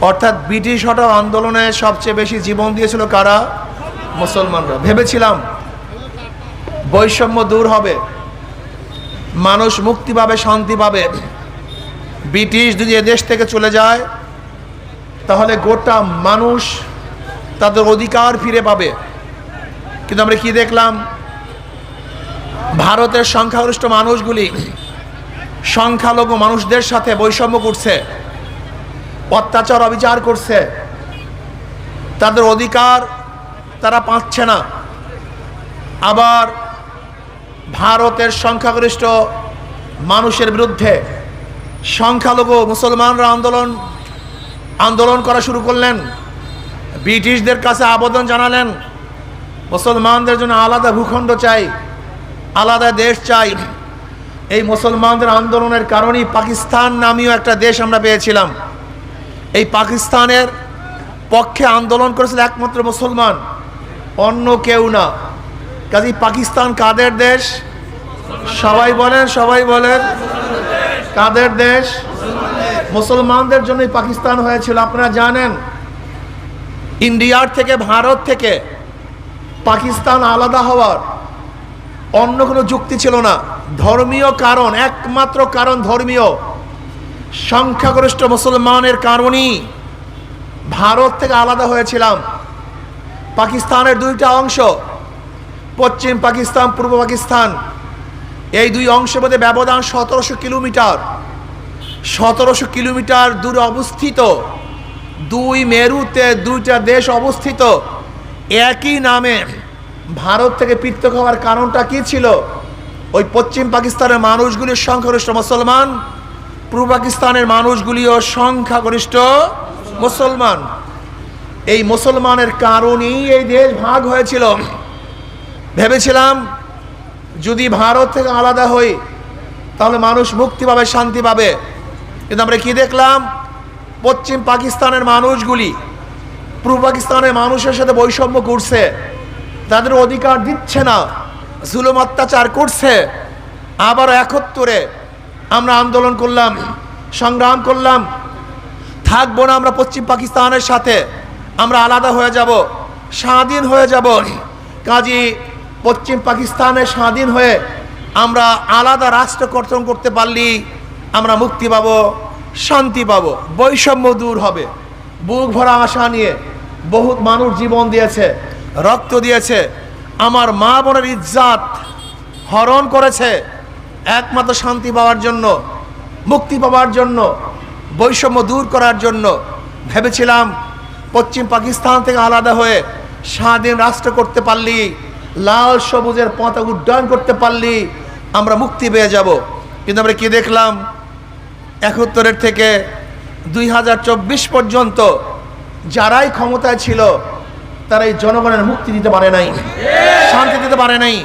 অর্থাৎ ব্রিটিশ হটাও আন্দোলনে সবচেয়ে বেশি জীবন দিয়েছিল কারা? মুসলমানরা। ভেবেছিলাম বৈষম্য দূর হবে। মানুষ মুক্তি পাবে, শান্তি পাবে। ব্রিটিশ যদি এদেশ থেকে চলে যায়, তাহলে গোটা মানুষ তাদের অধিকার ফিরে পাবে। কিন্তু আমরা কি দেখলাম? ভারতের সংখ্যাগরিষ্ঠ মানুষগুলি সংখ্যালঘু মানুষদের সাথে বৈষম্য করছে। অত্যাচার অবিচার করছে। তাদের অধিকার তারা পাচ্ছে না। আবার ভারতের সংখ্যাগরিষ্ঠ মানুষের বিরুদ্ধে সংখ্যালঘু মুসলমানরা আন্দোলন আন্দোলন করা শুরু করলেন। ব্রিটিশদের কাছে আবেদন জানালেন, মুসলমানদের জন্য আলাদা ভূখণ্ড চাই, আলাদা দেশ চাই। এই মুসলমানদের আন্দোলনের কারণেই পাকিস্তান নামীয় একটা দেশ আমরা পেয়েছিলাম। এই পাকিস্তানের পক্ষে আন্দোলন করেছিল একমাত্র মুসলমান, অন্য কেউ না। কাজী পাকিস্তান কাদের দেশ? সবাই বলেন সবাই বলেন। কাদের দেশ? মুসলমানদের জন্যই পাকিস্তান হয়েছিল। আপনারা জানেন, ইন্ডিয়ার থেকে, ভারত থেকে পাকিস্তান আলাদা হওয়ার অন্য কোনো যুক্তি ছিল না। ধর্মীয় কারণ, একমাত্র কারণ ধর্মীয়। সংখ্যাগরিষ্ঠ মুসলমানের কারণেই ভারত থেকে আলাদা হয়েছিলাম। পাকিস্তানের দুইটা অংশ, পশ্চিম পাকিস্তান, পূর্ব পাকিস্তান, এই দুই অংশের মধ্যে ব্যবধান সতেরোশো কিলোমিটার। সতেরোশো কিলোমিটার দূরে অবস্থিত, দুই মেরুতে দুইটা দেশ অবস্থিত, একই নামে ভারত থেকে পৃথক হওয়ার কারণটা কি ছিল? ওই পশ্চিম পাকিস্তানের মানুষগুলির সংখ্যাগরিষ্ঠ মুসলমান পূর্ব পাকিস্তানের মানুষগুলিও সংখ্যাগরিষ্ঠ মুসলমান। এই মুসলমানের কারণেই এই দেশ ভাগ হয়েছিল। ভেবেছিলাম, যদি ভারত থেকে আলাদা হই, তাহলে মানুষ মুক্তি পাবে, শান্তি পাবে। কিন্তু আমরা কি দেখলাম? পশ্চিম পাকিস্তানের মানুষগুলি, পূর্ব পাকিস্তানের মানুষের সাথে বৈষম্য করছে। তাদের অধিকার দিচ্ছে না, জুলুম অত্যাচার করছে। আবার একত্তরে আমরা আন্দোলন করলাম, সংগ্রাম করলাম। থাকব না আমরা পশ্চিম পাকিস্তানের সাথে, আমরা আলাদা হয়ে যাব, স্বাধীন হয়ে যাব। কাজী পশ্চিম পাকিস্তানের স্বাধীন হয়ে আমরা আলাদা রাষ্ট্র গঠন করতে পারলি, আমরা মুক্তি পাবো, শান্তি পাবো, বৈষম্য দূর হবে। বুক ভরা আশা নিয়ে বহুত মানুষ জীবন দিয়েছে, রক্ত দিয়েছে, আমার মা বোনের ইজ্জাত হরণ করেছে। একমাত্র শান্তি পাওয়ার জন্য, মুক্তি পাওয়ার জন্য, বৈষম্য দূর করার জন্য ভেবেছিলাম পশ্চিম পাকিস্তান থেকে আলাদা হয়ে স্বাধীন রাষ্ট্র করতে পারলি, লাল সবুজের পতাকা উড্ডয়ন করতে পারলি, আমরা মুক্তি পেয়ে যাব। কিন্তু আমরা কি দেখলাম? একাত্তরের থেকে দুই হাজার চব্বিশ পর্যন্ত যারাই ক্ষমতায় ছিল, তারা এই জনগণের মুক্তি দিতে পারে নাই, শান্তি দিতে পারে নাই।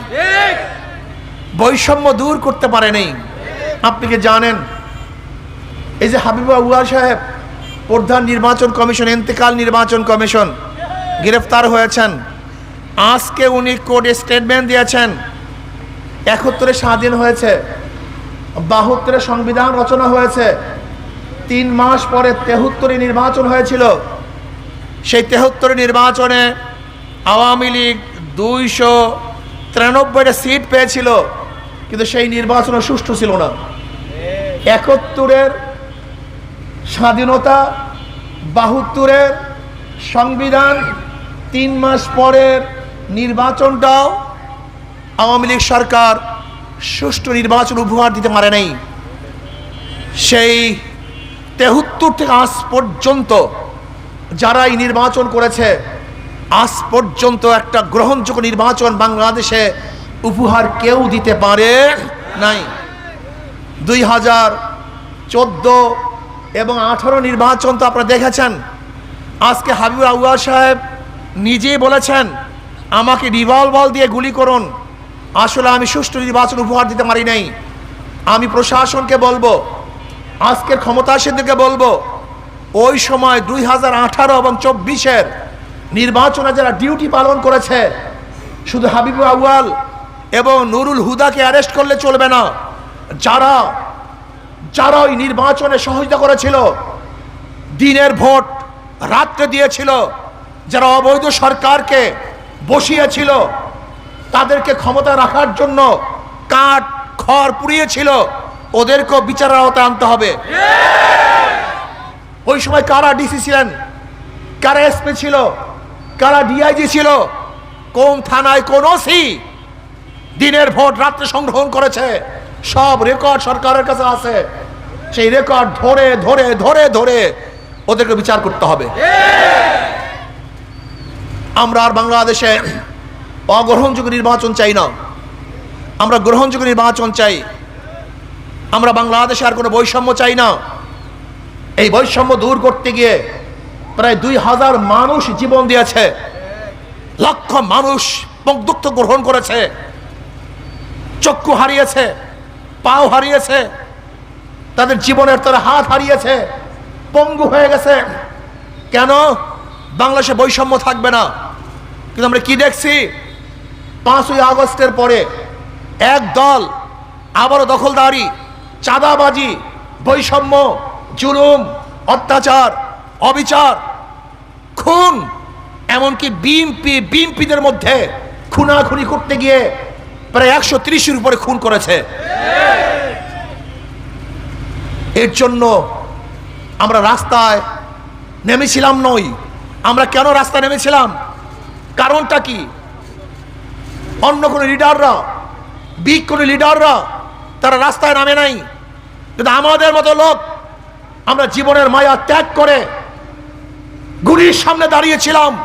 বৈষম্য দূর করতে পারে নাই। আপনি কি জানেন? এই যে হাবিবা উয়া সাহেব, প্রধান নির্বাচন কমিশন, এন্তেকাল নির্বাচন কমিশন, গ্রেফতার হয়েছেন। আজকে উনি কোর্টে স্টেটমেন্ট দিয়েছেন। একাত্তরে স্বাধীন হয়েছে। বাহাত্তরে সংবিধান রচনা হয়েছে। তিন মাস পরে তেহত্তরে নির্বাচন হয়েছিল। সেই তেহত্তরে নির্বাচনে আওয়ামী লীগ দুইশো তিরানব্বইটা সিট পেয়েছিল। কিন্তু সেই নির্বাচনও সুষ্ঠু ছিল না। একাত্তরের স্বাধীনতা, বাহাত্তরের সংবিধান, তিন মাস পরের নির্বাচনটাও আওয়ামী লীগ সরকার সুষ্ঠু নির্বাচন উপহার দিতে পারে নাই। সেই তেহত্তর থেকে আজ পর্যন্ত যারা এই নির্বাচন করেছে, আজ পর্যন্ত একটা গ্রহণযোগ্য নির্বাচন বাংলাদেশে উপহার কেউ দিতে পারে নাই। দুই হাজার চোদ্দ এবং আঠারো নির্বাচন তো আপনারা দেখেছেন। আজকে হাবিবুর আউয়া সাহেব নিজেই বলেছেন, আমাকে রিভলভার দিয়ে গুলি করুন। আসলে আমি সুষ্ঠু নির্বাচন উপহার দিতে পারি নাই। আমি প্রশাসনকে বলব, আজকের ক্ষমতাসীনদেরকে বলব, ওই সময় দুই হাজার আঠারো এবং চব্বিশের নির্বাচনে যারা ডিউটি পালন করেছে, শুধু হাবিবুর আউয়াল এবং নুরুল হুদাকে অ্যারেস্ট করলে চলবে না। যারা যারা ওই নির্বাচনে সহযোগিতা করেছিল দিনের ভোট রাত্রে দিয়েছিল যারা অবৈধ সরকারকে বসিয়েছিল তাদেরকে ক্ষমতা রাখার জন্য কাঠ খড় পুড়িয়েছিল ওদেরকেও বিচারের আওতায় আনতে হবে। ওই সময় কারা ডিসি ছিলেন? কারা এসপি ছিল? কারা ডিআইজি ছিল? কোন থানায় কোন ওসি দিনের ভোট রাত্রে সংগ্রহণ করেছে। সব রেকর্ড সরকারের কাছে আছে। সেই রেকর্ড ধরে ধরে ধরে ধরে ওদেরকে বিচার করতে হবে। আমরা আর বাংলাদেশে অগ্রহণযোগ্য নির্বাচন চাই না। আমরা গ্রহণযোগ্য নির্বাচন চাই। আমরা বাংলাদেশে আর কোনো বৈষম্য চাই না। এই বৈষম্য দূর করতে গিয়ে প্রায় দুই হাজার মানুষ জীবন দিয়েছে। লক্ষ মানুষ মুগ্ধ গ্রহণ করেছে। চক্ষু হারিয়েছে, পাও হারিয়েছে, তাদের জীবনের তারা হাত হারিয়েছে, পঙ্গু হয়ে গেছে। কেন? বাংলাদেশে বৈষম্য থাকবে না। কিন্তু আমরা কি দেখছি? পাঁচই আগস্টের পরে এক দল, আবারও দখলদারি, চাঁদাবাজি, বৈষম্য, জুলুম, অত্যাচার, অবিচার, খুন, এমনকি বিএমপি বিএমপিদের মধ্যে খুনাখুনি করতে গিয়ে প্রায় একশো তিরিশের উপরে খুন করেছে। এর জন্য আমরা রাস্তায় নেমেছিলাম নই। আমরা কেন রাস্তায় নেমেছিলাম? কারণটা কি? অন্য কোনো লিডাররা, বিগ কোনো লিডাররা তারা রাস্তায় নামে নাই। কিন্তু আমাদের মতো লোক আমরা জীবনের মায়া ত্যাগ করে গুলির সামনে দাঁড়িয়েছিলাম।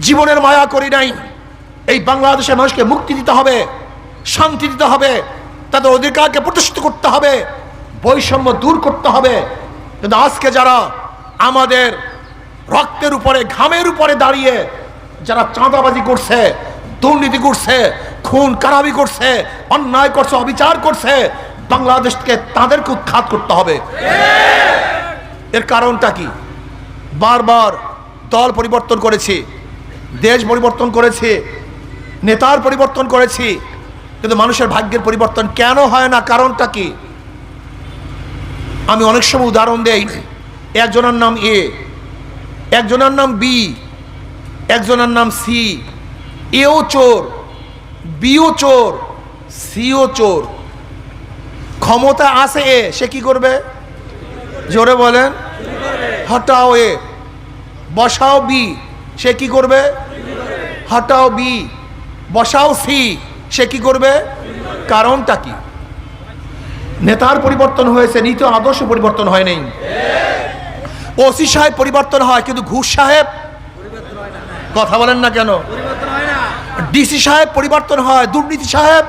জীবনের মায়া করি নাই। এই বাংলাদেশের মানুষকে মুক্তি দিতে হবে, শান্তি দিতে হবে, তাদের অধিকারকে প্রতিষ্ঠিত করতে হবে, বৈষম্য দূর করতে হবে। কিন্তু আজকে যারা আমাদের রক্তের উপরে, ঘামের উপরে দাঁড়িয়ে যারা চাঁদাবাজি করছে, দুর্নীতি করছে, খুন কারাবি করছে, অন্যায় করছে, অবিচার করছে, বাংলাদেশকে তাদেরকে উৎখাত করতে হবে। এর কারণটা কি? বারবার দল পরিবর্তন করেছি, দেশ পরিবর্তন করেছি নেতার পরিবর্তন করেছি। কিন্তু মানুষের ভাগ্যের পরিবর্তন কেন হয় না? কারণটা কি? আমি অনেক সময় উদাহরণ দেই। একজনের নাম এ, একজনের নাম বি, একজনের নাম সি, এও চোর, বিও চোর, সিও চোর। ক্ষমতা আছে এ, সে কি করবে? জোরে বলেন। হটাও এ। বসাও বি, সে কি করবে? হটাও বি। বসাও সি সে কি করবে? কারণটা কি? নেতার পরিবর্তন হয়েছে, নীতি আদর্শ পরিবর্তন হয় নাই। ওসি সাহেব পরিবর্তন হয়, কিন্তু ঘুষ সাহেব কথা বলেন না কেন? ডিসি সাহেব পরিবর্তন হয়, দুর্নীতি সাহেব।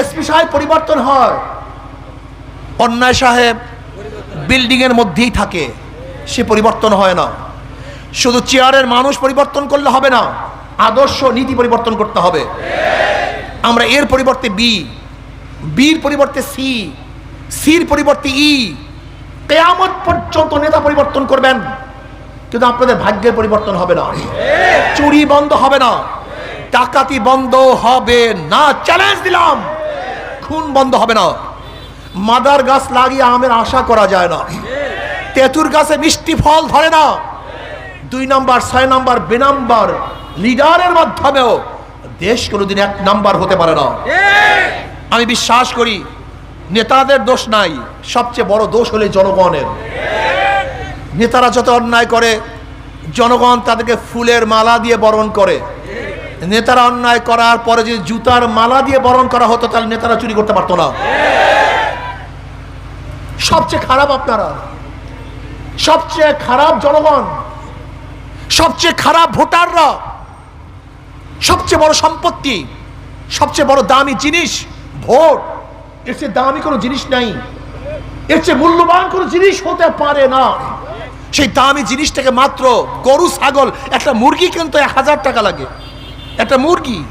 এসপি সাহেব পরিবর্তন হয়। অন্যায় সাহেব বিল্ডিং এর মধ্যেই থাকে, সে পরিবর্তন হয় না। শুধু চেয়ারের মানুষ পরিবর্তন করলে হবে না। আদর্শ নীতি পরিবর্তন করতে হবে। আমরা এর পরিবর্তে বি বির পরিবর্তে সি সির পরিবর্তে ই কেয়ামত পর্যন্ত নেতা পরিবর্তন করবেন, কিন্তু আপনাদের ভাগ্যের পরিবর্তন হবে না। চুরি বন্ধ হবে না। ডাকাতি বন্ধ হবে না। চ্যালেঞ্জ দিলাম। খুন বন্ধ হবে না। মাদার গাছ লাগিয়ে আমের আশা করা যায় না। তেঁতুর গাছে মিষ্টি ফল ধরে না। দুই নাম্বার, ছয় নাম্বার, বে নাম্বার লিডারের মাধ্যমেও দেশ কোনোদিন এক নাম্বার হতে পারে না। আমি বিশ্বাস করি নেতাদের দোষ নাই সবচেয়ে বড় দোষ হলে জনগণের। নেতারা যত অন্যায় করে জনগণ তাদেরকে ফুলের মালা দিয়ে বরণ করে। নেতারা অন্যায় করার পরে যদি জুতার মালা দিয়ে বরণ করা হতো তাহলে নেতারা চুরি করতে পারতো না। সবচেয়ে খারাপ আপনারা সবচেয়ে খারাপ জনগণ সবচেয়ে খারাপ ভোটাররা সবচেয়ে বড় সম্পত্তি, সবচেয়ে বড় দামি জিনিস ভোট। এর চেয়ে দামি কোনো জিনিস নাই। এর চেয়ে মূল্যবান কোনো জিনিস হতে পারে না। সেই দামি জিনিসটাকে মাত্র গরু, ছাগল, একটা মুরগি কিন্তু এক হাজার টাকা লাগে। একটা মুরগি,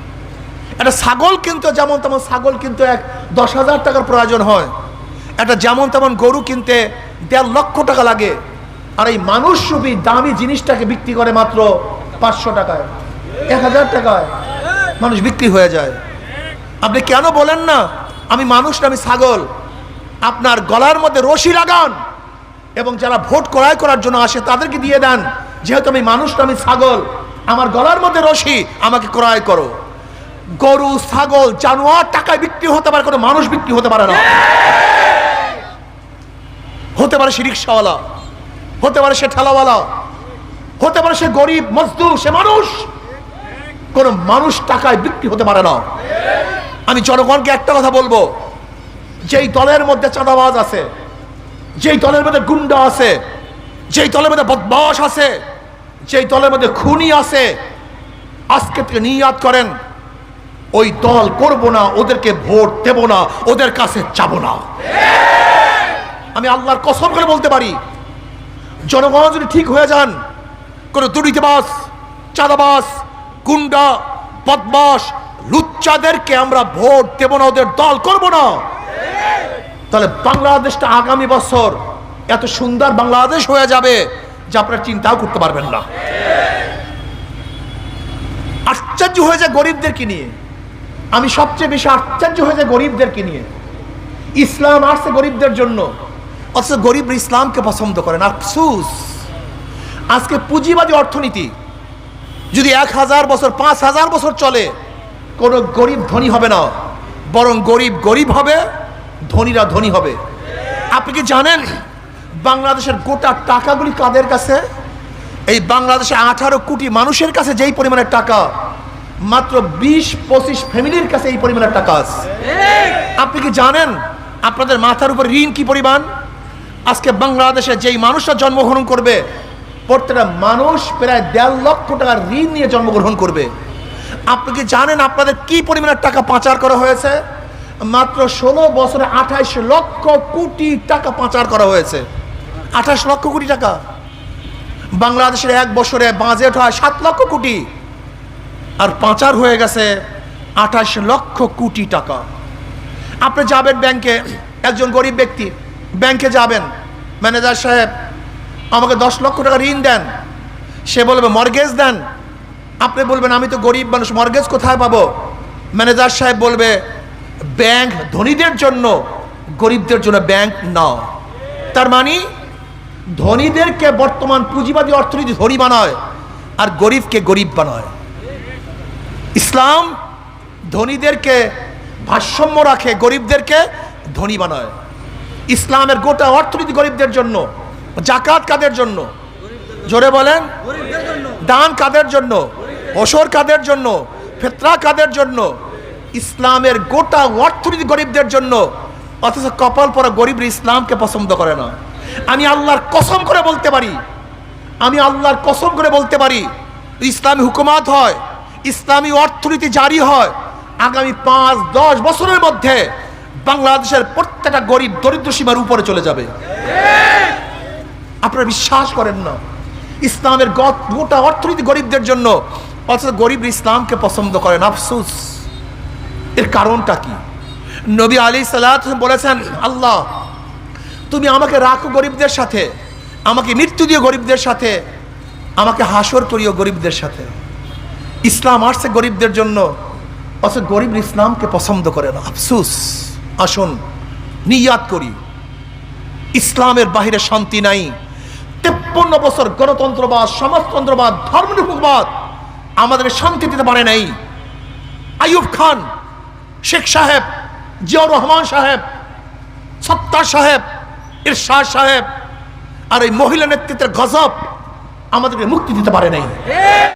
একটা ছাগল কিনতে যেমন তেমন ছাগল কিনতে এক দশ হাজার টাকার প্রয়োজন হয়। একটা যেমন তেমন গরু কিনতে দেড় লক্ষ টাকা লাগে। আর এই মানুষ দামি জিনিসটাকে বিক্রি করে মাত্র পাঁচশো টাকায়। এক হাজার টাকায় মানুষ বিক্রি হয়ে যায়। আপনি কেন বলেন না? আমি মানুষ না আমি ছাগল। আপনার গলার মধ্যে রশি লাগান এবং যারা ভোট ক্রয় করার জন্য আসে তাদেরকে দিয়ে দেন। যেহেতু আমি মানুষ না, আমি ছাগল আমার গলার মধ্যে রশি আমাকে ক্রয় করো। গরু ছাগল জানোয়ার টাকায় বিক্রি হতে পারে কোনো মানুষ বিক্রি হতে পারে না। হতে পারে সে রিক্সাওয়ালা হতে পারে সে ঠেলাওয়ালা হতে পারে সে গরিব মজদুর সে মানুষ। কোন মানুষ টাকায় বিক্রি হতে পারে না। আমি জনগণকে একটা কথা বলব, যেই দলের মধ্যে চাঁদাবাজ আছে, যেই দলের মধ্যে গুন্ডা আছে, যেই দলের মধ্যে বদমাস আছে, যেই দলের মধ্যে খুনি আছে, আজকে থেকে নিয়াত করেন, ওই দল করব না, ওদেরকে ভোট দেব না, ওদের কাছে যাব না। আমি আল্লাহর কসম করে বলতে পারি, জনগণ যদি ঠিক হয়ে যান, কোনো দুর্নীতিবাস চাঁদাবাস গুন্ডা বদমাস লুচ্চাদেরকে আমরা ভোট দেব না, ওদের দল করব না। তাহলে বাংলাদেশটা আগামী বছর এত সুন্দর বাংলাদেশ হয়ে যাবে যা আপনারা চিন্তাও করতে পারবেন না। আশ্চর্য হয়ে যায় গরিবদেরকে নিয়ে। আমি সবচেয়ে বেশি আশ্চর্য হয়ে যায় গরিবদেরকে নিয়ে। ইসলাম আসছে গরিবদের জন্য। অথচ গরিব ইসলামকে পছন্দ করেন। আফসুস। আজকে পুঁজিবাদী অর্থনীতি যদি এক হাজার বছর, পাঁচ হাজার বছর চলে, কোনো গরিব ধনী হবে না। বরং গরিব গরিব হবে, ধনীরা ধনী হবে। আপনি কি জানেন বাংলাদেশের গোটা টাকাগুলি কাদের কাছে? এই বাংলাদেশে আঠারো কোটি মানুষের কাছে যেই পরিমাণের টাকা, মাত্র বিশ, পঁচিশ ফ্যামিলির কাছে এই পরিমাণের টাকা আছে। আপনি কি জানেন আপনাদের মাথার উপর ঋণ কি পরিমাণ? আজকে বাংলাদেশে যেই মানুষরা জন্মগ্রহণ করবে প্রত্যেকটা মানুষ প্রায় দেড় লক্ষ টাকার ঋণ নিয়ে জন্মগ্রহণ করবে। আপনি কি জানেন আপনাদের কি পরিমাণের টাকা পাচার করা হয়েছে? মাত্র ষোলো বছরে আঠাইশ লক্ষ কোটি টাকা পাচার করা হয়েছে। আঠাশ লক্ষ কোটি টাকা। বাংলাদেশের এক বছরে বাজেট হয় সাত লক্ষ কোটি। আর পাচার হয়ে গেছে আঠাশ লক্ষ কোটি টাকা। আপনি যাবেন ব্যাংকে, একজন গরিব ব্যক্তি, ব্যাংকে যাবেন। ম্যানেজার সাহেব আমাকে দশ লক্ষ টাকা ঋণ দেন। সে বলবে, মর্গেজ দেন। আপনি বলবেন, আমি তো গরিব মানুষ, মর্গেজ কোথায় পাবো? ম্যানেজার সাহেব বলবে, ব্যাংক ধনীদের জন্য, গরিবদের জন্য ব্যাংক নাও। তার মানে ধনীদেরকে বর্তমান পুঁজিবাদী অর্থনীতি ধনী বানায়, আর গরিবকে গরিব বানায়। ইসলাম ধনীদেরকে ভারসাম্য রাখে, গরিবদেরকে ধনী বানায়। ইসলামের গোটা অর্থনীতি গরিবদের জন্য। জাকাত কাদের জন্য? জোরে বলেন। দান কাদের জন্য? অসর কাদের জন্য? ফেতরা কাদের জন্য? ইসলামের গোটা অর্থনীতি গরিবদের জন্য। অথচ কপাল পরা গরিব ইসলামকে পছন্দ করে না। আমি আল্লাহর কসম করে বলতে পারি। আমি আল্লাহর কসম করে বলতে পারি, ইসলামী হুকুমাত হয়, ইসলামী অর্থনীতি জারি হয়। আগামী পাঁচ, দশ বছরের মধ্যে বাংলাদেশের প্রত্যেকটা গরিব দরিদ্র সীমার উপরে চলে যাবে। আপনারা বিশ্বাস করেন না। ইসলামের গোটা অর্থনীতি গরিবদের জন্য, অথচ গরিব ইসলামকে পছন্দ করেন আফসুস। এর কারণটা কি? নবী আলী সাল্লাহ বলেছেন, আল্লাহ, তুমি আমাকে রাখো গরিবদের সাথে, আমাকে মৃত্যু দিও গরিবদের সাথে, আমাকে হাসর করিও গরিবদের সাথে। ইসলাম আসছে গরিবদের জন্য, অথচ গরিব ইসলামকে পছন্দ করে না। আফসুস। আসুন, নিয়াত করি। ইসলামের বাহিরে শান্তি নাই। তেপ্পন্ন বছর গণতন্ত্রবাদ, সমাজতন্ত্রবাদ, ধর্মনিরপেক্ষবাদ আমাদের শান্তি দিতে পারে নাই। আইয়ুব খান, শেখ সাহেব, জিয়াউর রহমান সাহেব, সত্তার সাহেব, ইরশাদ সাহেব, আর এই মহিলা নেতৃত্বের গজব আমাদেরকে মুক্তি দিতে পারে নাই।